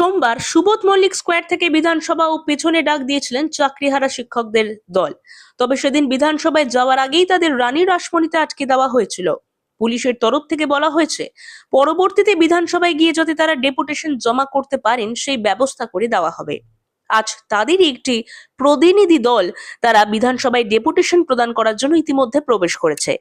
সোমবার সুবোধ মল্লিক স্কোয়ার থেকে বিধানসভা ও পেছনে ডাক দিয়েছিলেন চাকরিহারা শিক্ষকদের দল। তবে সেদিন বিধানসভায় যাওয়ার আগেই তাদের রানী রাসমণিতে আটকে দেওয়া হয়েছিল। পুলিশের তরফ থেকে বলা হয়েছে, পরবর্তীতে বিধানসভায় গিয়ে যদি তারা ডেপুটেশন জমা করতে পারেন, সেই ব্যবস্থা করে দেওয়া হবে। আজ তাদেরই একটি প্রতিনিধি দল তারা বিধানসভায় ডেপুটেশন প্রদান করার জন্য ইতিমধ্যে প্রবেশ করেছে।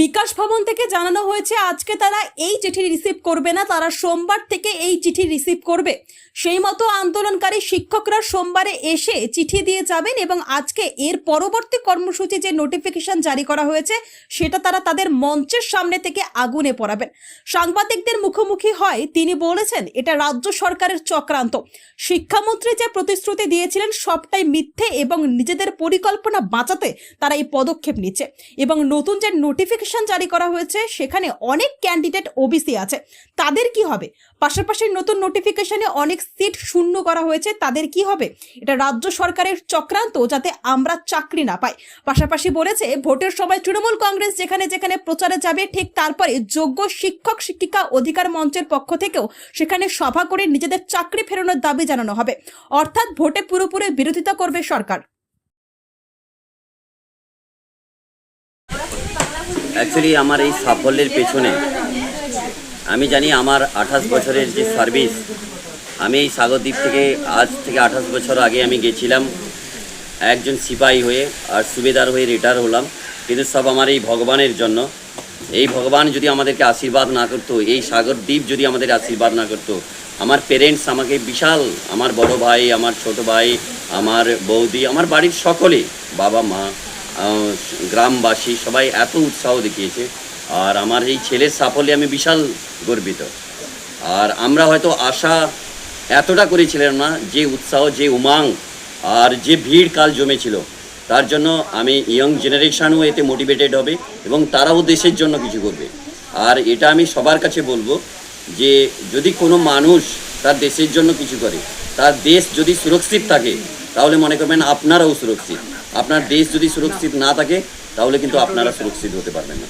বিকাশ ভবন থেকে জানানো হয়েছে, আজকে তারা এই চিঠি রিসিভ করবে না, তারা সোমবার থেকে এই চিঠি রিসিভ করবে। সেই মতো আন্দোলনকারী শিক্ষকরা সোমবারে এসে চিঠি দিয়ে যাবেন এবং আজকে এর পরবর্তী কর্মসূচি যে নোটিফিকেশন জারি করা হয়েছে, সেটা তারা তাদের মঞ্চের সামনে থেকে আগুনে পড়াবেন। সাংবাদিকদের মুখোমুখি হয়, তিনি বলেছেন, এটা রাজ্য সরকারের চক্রান্ত। শিক্ষামন্ত্রী যে প্রতিশ্রুতি দিয়েছিলেন, সবটাই মিথ্যে এবং নিজেদের পরিকল্পনা বাঁচাতে তারা এই পদক্ষেপ নিচ্ছে। এবং নতুন যে নোটিফিকেশন জারি করা হয়েছে, সেখানে অনেক ক্যান্ডিডেট ওবিসি আছে। তাদের কি হবে? পাশাপাশি নতুন নোটিফিকেশনে অনেক সিট শূন্য করা হয়েছে, তাদের কি হবে? এটা রাজ্য সরকারের চক্রান্ত যাতে আমরা চাকরি না পাই। পাশাপাশি বলেছে, ভোটের সময় তৃণমূল কংগ্রেস যেখানে যেখানে প্রচারে যাবে, ঠিক তারপরে যোগ্য শিক্ষক, শিক্ষিকা অধিকার মঞ্চের পক্ষ থেকেও সেখানে সভা করে নিজেদের চাকরি ফেরানোর দাবি জানানো হবে। অর্থাৎ ভোটে পুরোপুরি বিরোধিতা করবে সরকার। অ্যাকচুয়ালি আমার এই সাফল্যের পেছনে আমি জানি আমার আঠাশ বছরের যে সার্ভিস আমি এই সাগরদ্বীপ থেকে আজ থেকে আঠাশ বছর আগে আমি গেছিলাম, একজন সিপাহি হয়ে আর সুবেদার হয়ে রিটায়ার হলাম। কিন্তু সব আমার এই ভগবানের জন্য। এই ভগবান যদি আমাদেরকে আশীর্বাদ না করতো, এই সাগরদ্বীপ যদি আমাদের আশীর্বাদ না করতো, আমার পেরেন্টস আমাকে বিশাল, আমার বড় ভাই, আমার ছোট ভাই, আমার বৌদি, আমার বাড়ির সকলে, বাবা, মা গ্রামবাসী সবাই এত উৎসাহ দেখিয়েছে। আর আমার এই ছেলের সাফল্যে আমি বিশাল গর্বিত। আর আমরা হয়তো আশা এতটা করেছিলাম না, যে উৎসাহ, যে উমাং আর যে ভিড় কাল জমেছিল, তার জন্য আমি ইয়ং জেনারেশানও এতে মোটিভেটেড হবে এবং তারাও দেশের জন্য কিছু করবে। আর এটা আমি সবার কাছে বলব যে, যদি কোনো মানুষ তার দেশের জন্য কিছু করে, তার দেশ যদি সুরক্ষিত থাকে, তাহলে মনে করবেন আপনারাও সুরক্ষিত। আপনার দেশ যদি সুরক্ষিত না থাকে, তাহলে কিন্তু আপনারা সুরক্ষিত হতে পারবেন না।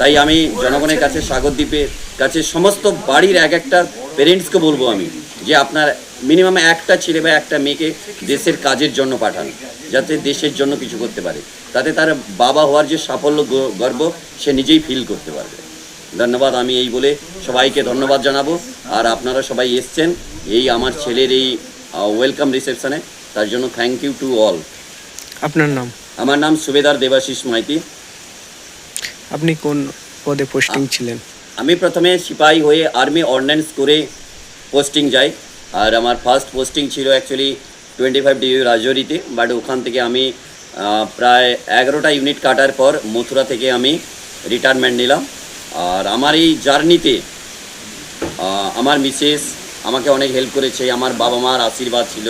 তাই আমি জনগণের কাছে সাগরদ্বীপের কাছে সমস্ত বাড়ির এক একটা পেরেন্টসকে বলব আমি, যে আপনার মিনিমাম একটা ছেলে বা একটা মেয়েকে দেশের কাজের জন্য পাঠান, যাতে দেশের জন্য কিছু করতে পারে। তাতে তার বাবা হওয়ার যে সাফল্য গর্ব, সে নিজেই ফিল করতে পারবে। ধন্যবাদ আমি এই বলে সবাইকে ধন্যবাদ জানাব। আর আপনারা সবাই এসছেন, এই আমার ছেলের এই ওয়েলকাম রিসেপশনে তার জন্য থ্যাংক ইউ টু অল আপনার নাম? আমার নাম সুবেদার দেবাশিস মাইতি। আপনি কোন পদে পোস্টিং ছিলেন? আমি প্রথমে সিপাহি হয়ে আর্মি অর্ডিন্যান্স করে পোস্টিং যাই। আর আমার ফার্স্ট পোস্টিং ছিল অ্যাকচুয়ালি টোয়েন্টি ফাইভ ডিউ রাজৌরিতে বাট ওখান থেকে আমি প্রায় এগারোটা ইউনিট কাটার পর মথুরা থেকে আমি রিটায়ারমেন্ট নিলাম। আর আমার এই জার্নিতে আমার মিসেস আমাকে অনেক হেল্প করেছে। আমার বাবা মার আশীর্বাদ ছিল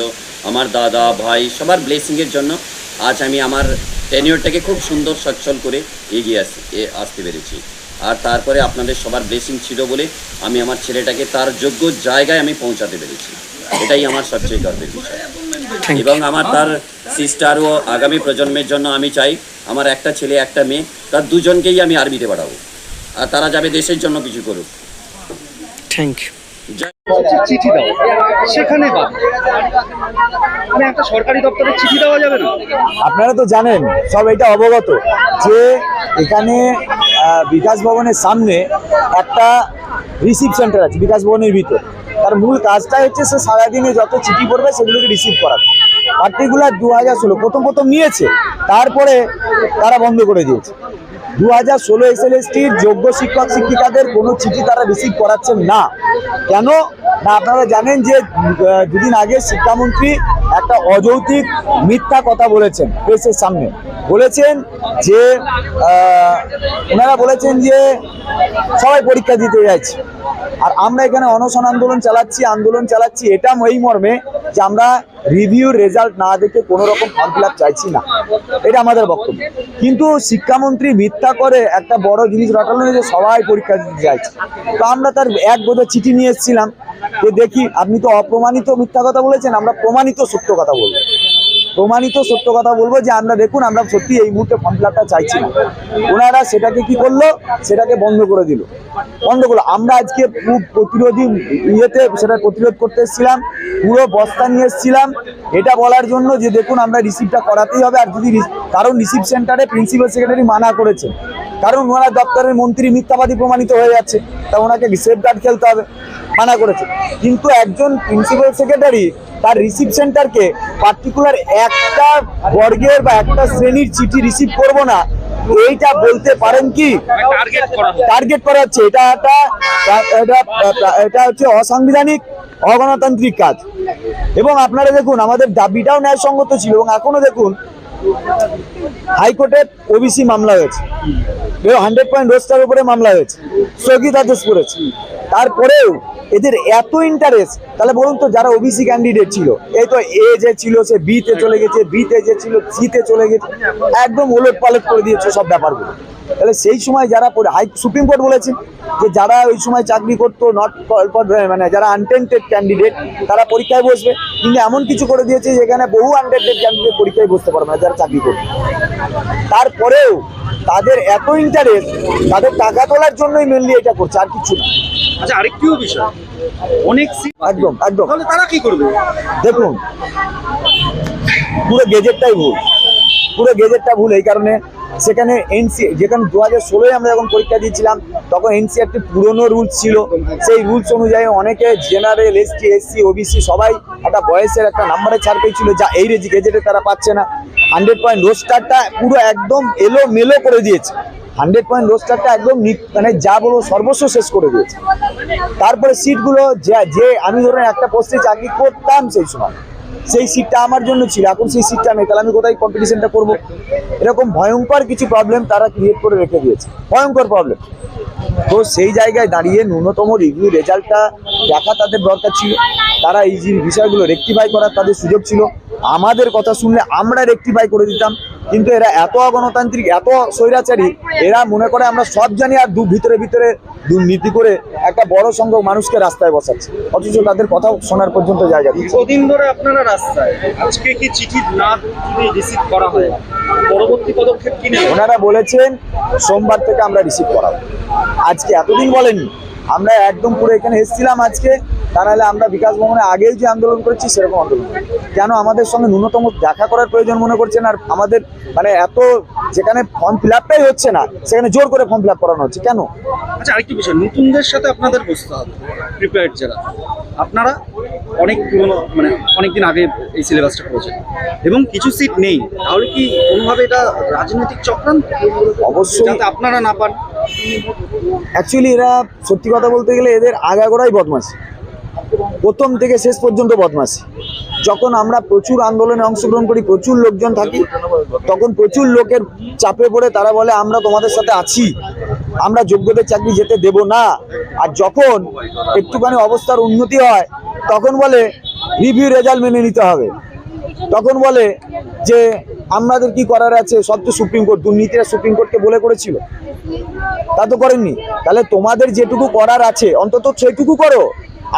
আমার দাদা ভাই সবার ব্লেসিংয়ের জন্য। আজ আমি আমার টেনিওরটাকে খুব সুন্দর সচ্ছল করে এগিয়ে আস আসতে পেরেছি। আর তারপরে আপনাদের সবার ব্লেসিং ছিল বলে আমি আমার ছেলেটাকে তার যোগ্য জায়গায় আমি পৌঁছাতে পেরেছি। এটাই আমার সবচেয়ে গর্বের বিষয়। এবং আমার তার সিস্টার ও আগামী প্রজন্মের জন্য আমি চাই আমার একটা ছেলে একটা মেয়ে তার দুজনকেই আমি আর্মিতে পাঠাবো। আর তারা যাবে দেশের জন্য কিছু করুক। থ্যাংক ইউ চিঠি দেওয়া। সেখানে মানে একটা সরকারি দপ্তরে চিঠি দেওয়া যাবে না? আপনারা তো জানেন, সব এটা অবগত যে এখানে বিকাশ ভবনের সামনে একটা রিসিভ সেন্টার আছে, বিকাশ ভবনের ভিতর। তার মূল কাজটা হচ্ছে সে সারাদিনে যত চিঠি পড়বে, সেগুলোকে রিসিভ করার পার্টিকুলার দু হাজার ষোলো, প্রথম প্রথম নিয়েছে, তারপরে তারা বন্ধ করে দিয়েছে। দু হাজার ষোলো এস যোগ্য শিক্ষক, শিক্ষিকাদের কোনো চিঠি তারা রিসিভ করাচ্ছেন না। কেন? না, আপনারা জানেন যে দুদিন আগে শিক্ষামন্ত্রী একটা অযৌক্তিক মিথ্যা কথা বলেছেন প্রেসের সামনে। বলেছেন যে ওনারা বলেছেন যে, সবাই পরীক্ষা দিতে যাচ্ছে। আর আমরা এখানে অনশন আন্দোলন চালাচ্ছি আন্দোলন চালাচ্ছি, এটা এই মর্মে যে আমরা রিভিউ রেজাল্ট না দেখে কোনো রকম ফর্ম ফিল চাইছি না। এটা আমাদের বক্তব্য। কিন্তু শিক্ষামন্ত্রী মিথ্যা করে একটা বড় জিনিস রটালো যে সবাই পরীক্ষা দিতে চাইছে তো আমরা তার এক বোধ চিঠি নিয়ে এসেছিলাম। যে দেখি, আপনি তো অপ্রমাণিত মিথ্যা কথা বলেছেন, আমরা প্রমাণিত সত্য কথা বলব। প্রমাণিত সত্য কথা বলব যে আমরা দেখুন, আমরা সত্যি এই মুহূর্তে ফর্ম ফিল আপটা চাইছি না। ওনারা সেটাকে কি করল? সেটাকে বন্ধ করে দিল। বন্ধ করল। আমরা আজকে প্রতিরোধী ইয়েতে সেটা প্রতিরোধ করতে এসেছিলাম, পুরো বস্তা নিয়ে এসেছিলাম। এটা বলার জন্য যে দেখুন, আমরা রিসিভটা করাতেই হবে। আর যদি কারণ রিসিভ সেন্টারে প্রিন্সিপাল সেক্রেটারি মানা করেছে কারণ ওনার দপ্তরের মন্ত্রী মিথ্যাবাদী প্রমাণিত হয়ে যাচ্ছে তা ওনাকে সেফ গার্ড খেলতে হবে মানা করেছে। কিন্তু একজন প্রিন্সিপাল সেক্রেটারি তার রিসিভ সেন্টারকে পার্টিকুলার একটা বর্গের বা একটা শ্রেণির চিঠি রিসিভ করব না এইটা বলতে পারেন কি? টার্গেট করা হচ্ছে। এটা একটা এটা এটা হচ্ছে অসাংবিধানিক অগণতান্ত্রিক কাজ। এবং আপনারা দেখুন আমাদের দাবিটাও ন্যায়সঙ্গত ছিল এবং এখনও দেখুন হাইকোর্টে ওবিসি মামলা হয়েছে। হান্ড্রেড পয়েন্ট রোস্টার উপরে মামলা হয়েছে। স্থগিতাদেশ করেছে তারপরেও এদের এত ইন্টারেস্ট তাহলে বলুন তো যারা ওবিসি ক্যান্ডিডেট ছিল, এই তো এ যে ছিল, সে বিতে চলে গেছে বিতে যে ছিল সিতে চলে গেছে, একদম ওলট পালট করে দিয়েছে সব ব্যাপারগুলো। তাহলে সেই সময় যারা হাই সুপ্রিম কোর্ট বলেছে যে যারা ওই সময় চাকরি করতো নট মানে যারা আনটেন্টেড ক্যান্ডিডেট তারা পরীক্ষায় বসবে। কিন্তু এমন কিছু করে দিয়েছে যেখানে বহু আনটেন্টেড ক্যান্ডিডেট পরীক্ষায় বসতে পারবে না যারা চাকরি করবে। তারপরেও তাদের এত ইন্টারেস্ট তাদের টাকা তোলার জন্যই মেনলি এটা করছে আর কিছু না। আচ্ছা আরেকটিও বিষয়। অনেক একদম একদম। তাহলে তারা কি করবে? দেখুন পুরো গেজেটটাই ভুল। পুরো গেজেটটা ভুল এই কারণে সেখানে এনসি যেখানে দু হাজার ষোলোয় আমরা যখন পরীক্ষা দিয়েছিলাম, তখন এনসিআরটি পুরনো রুলস ছিল। সেই রুলস অনুযায়ী অনেকে জেনারেল এসটি এসসি ওবিসি সবাই একটা বয়সের একটা নাম্বারে ছাড় পেয়েছিল, যা এই রেজি গেজেটে তারা পাচ্ছে না। হান্ড্রেড পয়েন্ট রোস্টারটা পুরো একদম এলো মেলো করে দিয়েছে। হান্ড্রেড পয়েন্ট রোস্টারটা একদম মানে যা বলব সর্বস্ব শেষ করে দিয়েছে। তারপরে সিটগুলো যে আমি ধরুন একটা পোস্টে চাকরি করতাম সেই সময়। সেই সিটটা আমার জন্য ছিল। এখন সেই সিটটা নেই। তাহলে আমি কোথায় কম্পিটিশনটা করব? এরকম ভয়ঙ্কর কিছু প্রবলেম তারা ক্রিয়েট করে রেখে দিয়েছে। ভয়ঙ্কর প্রবলেম তো সেই জায়গায় দাঁড়িয়ে ন্যূনতম রিভিউ রেজাল্টটা দেখা তাদের দরকার ছিল। তারা এই যে বিষয়গুলো রেক্টিফাই করার তাদের সুযোগ ছিল। আমাদের কথা শুনলে আমরা রেক্টিফাই করে দিতাম। কিন্তু এরা এত অগণতান্ত্রিক এত স্বৈরাচারী এরা মনে করে আমরা সব জানি আর দু ভিতরে ভিতরে দুর্নীতি করে একটা বড় সংখ্যক মানুষকে রাস্তায় বসাচ্ছে। অথচ তাদের কথা শোনার পর্যন্ত জায়গা দিচ্ছে কদিন ধরে আপনারা রাস্তায় আজকে কি চিঠি না রিসিভ করা হয়? পরবর্তী পদক্ষেপ কি ওনারা বলেছেন সোমবার থেকে আমরা রিসিভ করাবো। আজকে এতদিন বলেননি। আমরা একদম পুরো এখানে এসেছিলাম আজকে। তা নাহলে আমরা বিকাশ ভবনে আগেই যে আন্দোলন করেছি সেরকম আন্দোলন কেন আমাদের সঙ্গে ন্যূনতম দেখা করার প্রয়োজন মনে করছেন আর আমাদের মানে এত যেখানে ফর্ম ফিল আপটাই হচ্ছে না সেখানে জোর করে ফর্ম ফিল আপ করানো হচ্ছে। কেন? আচ্ছা আরেকটি বিষয় নতুনদের সাথে আপনাদের বসতে হবে প্রিপেয়ার্ড যারা। আপনারা অনেক পুরনো মানে অনেকদিন আগে এই সিলেবাসটা করেছেন এবং কিছু সিট নেই। তাহলে কি কোনোভাবে এটা রাজনৈতিক চক্রান্ত? অবশ্যই। যাতে আপনারা না পান। অ্যাকচুয়ালি এরা সত্যি কথা বলতে গেলে এদের আগাগোড়াই বদমাশি। প্রথম থেকে শেষ পর্যন্ত বদমাশি। যখন আমরা প্রচুর আন্দোলনে অংশগ্রহণ করি, প্রচুর লোকজন থাকি, তখন প্রচুর লোকের চাপে পড়ে তারা বলে, আমরা তোমাদের সাথে আছি। আমরা যোগ্যদের চাকরি যেতে দেব না। আর যখন একটুখানি অবস্থার উন্নতি হয়, তখন বলে রিভিউ রেজাল্ট মেনে নিতে হবে। তখন বলে যে, আমাদের কি করার আছে? সব তো সুপ্রিম কোর্ট, দুর্নীতিরা সুপ্রিম কোর্টকে বলে করেছিল। তা তো করেননি। তাহলে তোমাদের যেটুকু করার আছে, অন্তত সেটুকু করো।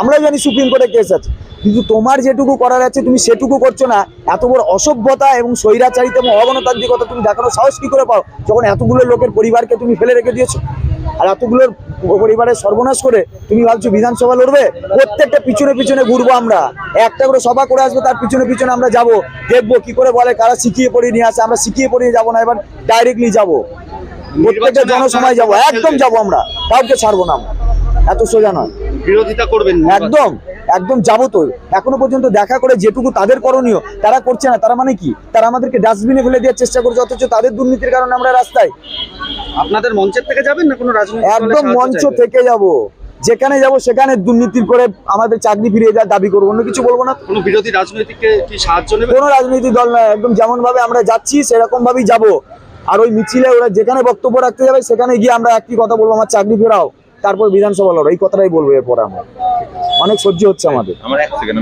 আমরা জানি সুপ্রিম কোর্টে কেস আছে। কিন্তু তোমার যেটুকু করার আছে তুমি সেটুকু করছ না। এত বড় অসভ্যতা এবং স্বৈরাচারিতা এবং অগণতান্ত্রিকতা তুমি দেখানো সাহস কি করে পাও? যখন এতগুলো লোকের পরিবারকে তুমি ফেলে রেখে দিয়েছ আর এতগুলোর পরিবারের সর্বনাশ করে তুমি ভাবছ বিধানসভা লড়বে? প্রত্যেকটা পিছনে পিছনে ঘুরবো আমরা। একটা করে সভা করে আসব তার পিছনে পিছনে আমরা যাব। দেখব কি করে বলে কারা শিখিয়ে পড়িয়ে নিয়ে আসে। আমরা শিখিয়ে পড়িয়ে যাব না এবার ডাইরেক্টলি যাব। প্রত্যেকটা জনসময় যাব একদম যাব আমরা। কাউকে ছাড়বো না আমরা। এত সোজা নয়। বিরোধিতা করবেন একদম একদম যাব তো এখনও পর্যন্ত দেখা করে যেটুকু তাদের করণীয় তারা করছে না তারা মানে কি? তারা আমাদেরকে ডাস্টবিনে ফেলে দেওয়ার চেষ্টা করছে অথচ তাদের দুর্নীতির কারণে আমরা রাস্তায়। আপনাদের মঞ্চের থেকে যাবেন না কোনো রাজনৈতিক একদম মঞ্চ থেকে যাব। যেখানে যাব সেখানে দুর্নীতির করে আমাদের চাকরি ফিরিয়ে দেওয়ার দাবি করব অন্য কিছু বলব না। কোনো বিরোধী রাজনৈতিককে কি সাহায্য নেবে? কোনো রাজনৈতিক দল নয় একদম যেমন ভাবে আমরা যাচ্ছি সেরকম ভাবেই যাব। আর ওই মিছিলে ওরা যেখানে বক্তব্য রাখতে যাবে সেখানে গিয়ে আমরা একই কথা বলব আমার চাকরি ফেরাও। তারপর বিধানসভা লড়ো এই কথাটাই বলব এরপরে আমরা। অনেক সহ্য হচ্ছে আমাদের। আমার এক সেকেন্ড